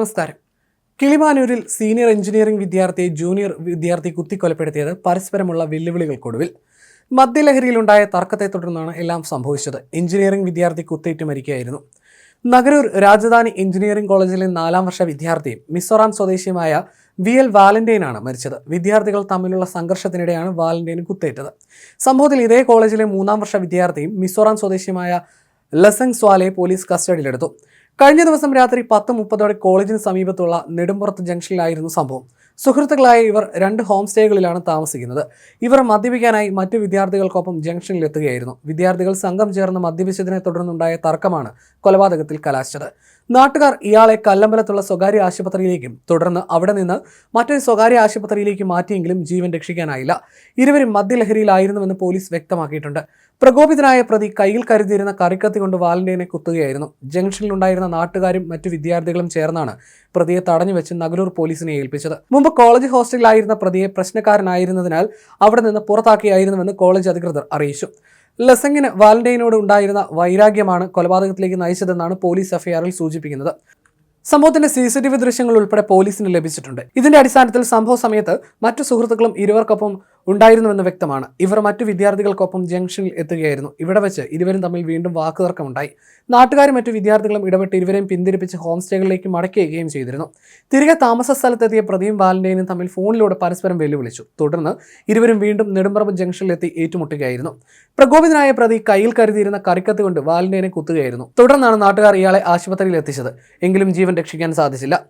നമസ്കാരം. കിളിമാനൂരിൽ senior engineering വിദ്യാർത്ഥിയെ ജൂനിയർ വിദ്യാർത്ഥി കുത്തിക്കൊലപ്പെടുത്തിയത് പരസ്പരമുള്ള വെല്ലുവിളികൾക്കൊടുവിൽ. മദ്യലഹരിയിലുണ്ടായ തർക്കത്തെ തുടർന്നാണ് എല്ലാം സംഭവിച്ചത്. എഞ്ചിനീയറിംഗ് വിദ്യാർത്ഥി കുത്തേറ്റ് മരിക്കുകയായിരുന്നു. നഗരൂർ രാജധാനി എഞ്ചിനീയറിംഗ് കോളേജിലെ നാലാം വർഷ വിദ്യാർത്ഥിയും മിസോറാം സ്വദേശിയുമായ വി എൽ വാലന്റൈനാണ് മരിച്ചത്. വിദ്യാർത്ഥികൾ തമ്മിലുള്ള സംഘർഷത്തിനിടെയാണ് വാലന്റൈൻ കുത്തേറ്റത്. സംഭവത്തിൽ ഇതേ കോളേജിലെ മൂന്നാം വർഷ വിദ്യാർത്ഥിയും മിസോറാം സ്വദേശിയുമായ ലസങ് സ്വാലെ പോലീസ് കസ്റ്റഡിയിലെടുത്തു. കഴിഞ്ഞ ദിവസം രാത്രി പത്ത് മുപ്പതോടെ കോളേജിന് സമീപത്തുള്ള നെടുമ്പുറത്ത് ജംഗ്ഷനിലായിരുന്നു സംഭവം. സുഹൃത്തുക്കളായ ഇവർ രണ്ട് ഹോം സ്റ്റേകളിലാണ് താമസിക്കുന്നത്. ഇവർ മദ്യപിക്കാനായി മറ്റു വിദ്യാർത്ഥികൾക്കൊപ്പം ജംഗ്ഷനിലെത്തുകയായിരുന്നു. വിദ്യാർത്ഥികൾ സംഘം ചേർന്ന് മദ്യപിച്ചതിനെ തുടർന്നുണ്ടായ തർക്കമാണ് കൊലപാതകത്തിൽ കലാശിച്ചത്. നാട്ടുകാർ ഇയാളെ കല്ലമ്പലത്തുള്ള സ്വകാര്യ ആശുപത്രിയിലേക്കും തുടർന്ന് അവിടെ നിന്ന് മറ്റൊരു സ്വകാര്യ ആശുപത്രിയിലേക്ക് മാറ്റിയെങ്കിലും ജീവൻ രക്ഷിക്കാനായില്ല. ഇരുവരും മദ്യലഹരിയിലായിരുന്നുവെന്ന് പോലീസ് വ്യക്തമാക്കിയിട്ടുണ്ട്. പ്രകോപിതനായ പ്രതി കയ്യിൽ കരുതിയിരുന്ന കറിക്കത്തി കൊണ്ട് വാലന്റൈനെ കുത്തുകയായിരുന്നു. ജംഗ്ഷനിലുണ്ടായിരുന്ന നാട്ടുകാരും മറ്റു വിദ്യാർത്ഥികളും ചേർന്നാണ് പ്രതിയെ തടഞ്ഞു വെച്ച് നഗലൂർ പോലീസിനെ ഏൽപ്പിച്ചത്. മുമ്പ് കോളേജ് ഹോസ്റ്റലിലായിരുന്ന പ്രതിയെ പ്രശ്നക്കാരനായിരുന്നതിനാൽ അവിടെ നിന്ന് പുറത്താക്കിയായിരുന്നുവെന്ന് കോളേജ് അധികൃതർ അറിയിച്ചു. ലസങ്ങിന് വാലന്റൈനോട് ഉണ്ടായിരുന്ന വൈരാഗ്യമാണ് കൊലപാതകത്തിലേക്ക് നയിച്ചതെന്നാണ് പോലീസ് എഫ്ഐആറിൽ സൂചിപ്പിക്കുന്നത്. സംഭവത്തിന്റെ സി സി ടി വി ദൃശ്യങ്ങൾ ഉൾപ്പെടെ പോലീസിന് ലഭിച്ചിട്ടുണ്ട്. ഇതിന്റെ അടിസ്ഥാനത്തിൽ സംഭവ സമയത്ത് മറ്റു സുഹൃത്തുക്കളും ഇരുവർക്കൊപ്പം ഉണ്ടായിരുന്നുവെന്ന് വ്യക്തമാണ്. ഇവർ മറ്റു വിദ്യാർത്ഥികൾക്കൊപ്പം ജംഗ്ഷനിൽ എത്തുകയായിരുന്നു. ഇവിടെ വെച്ച് ഇരുവരും തമ്മിൽ വീണ്ടും വാക്കുതർക്കമുണ്ടായി. നാട്ടുകാരും മറ്റു വിദ്യാർത്ഥികളും ഇടപെട്ട് ഇരുവരെയും പിന്തിരിപ്പിച്ച് ഹോം സ്റ്റേകളിലേക്ക് മടക്കുകയും ചെയ്തിരുന്നു. തിരികെ താമസ സ്ഥലത്തെത്തിയ പ്രതിയും വാലന്റൈനും തമ്മിൽ ഫോണിലൂടെ പരസ്പരം വെല്ലുവിളിച്ചു. തുടർന്ന് ഇരുവരും വീണ്ടും നെടുമ്പറമ്പ് ജംഗ്ഷനിലെത്തി ഏറ്റുമുട്ടുകയായിരുന്നു. പ്രകോപിതനായ പ്രതി കയ്യിൽ കരുതിയിരുന്ന കറിക്കത്ത് കൊണ്ട് വാലന്റൈനെ കുത്തുകയായിരുന്നു. തുടർന്നാണ് നാട്ടുകാർ ഇയാളെ ആശുപത്രിയിൽ എത്തിച്ചത്. എങ്കിലും ജീവൻ രക്ഷിക്കാൻ സാധിച്ചില്ല.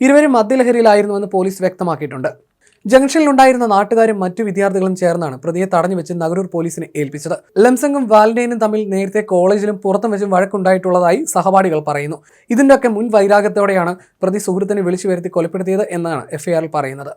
ഇരുവരും മദ്യലഹരിയിലായിരുന്നുവെന്ന് പോലീസ് വ്യക്തമാക്കിയിട്ടുണ്ട്. ജംഗ്ഷനിലുണ്ടായിരുന്ന നാട്ടുകാരും മറ്റു വിദ്യാർത്ഥികളും ചേർന്നാണ് പ്രതിയെ തടഞ്ഞു വെച്ച് നഗരൂർ പോലീസിനെ ഏൽപ്പിച്ചത്. ലംസംഗും വാലന്റൈനും തമ്മിൽ നേരത്തെ കോളേജിലും പുറത്തും വെച്ചും വഴക്കുണ്ടായിട്ടുള്ളതായി സഹപാഠികൾ പറയുന്നു. ഇതിന്റെയൊക്കെ മുൻ വൈരാഗ്യത്തോടെയാണ് പ്രതി സുഹൃത്തിനെ വിളിച്ചു വരുത്തി കൊലപ്പെടുത്തിയത് എന്നാണ് എഫ്ഐആറിൽ പറയുന്നത്.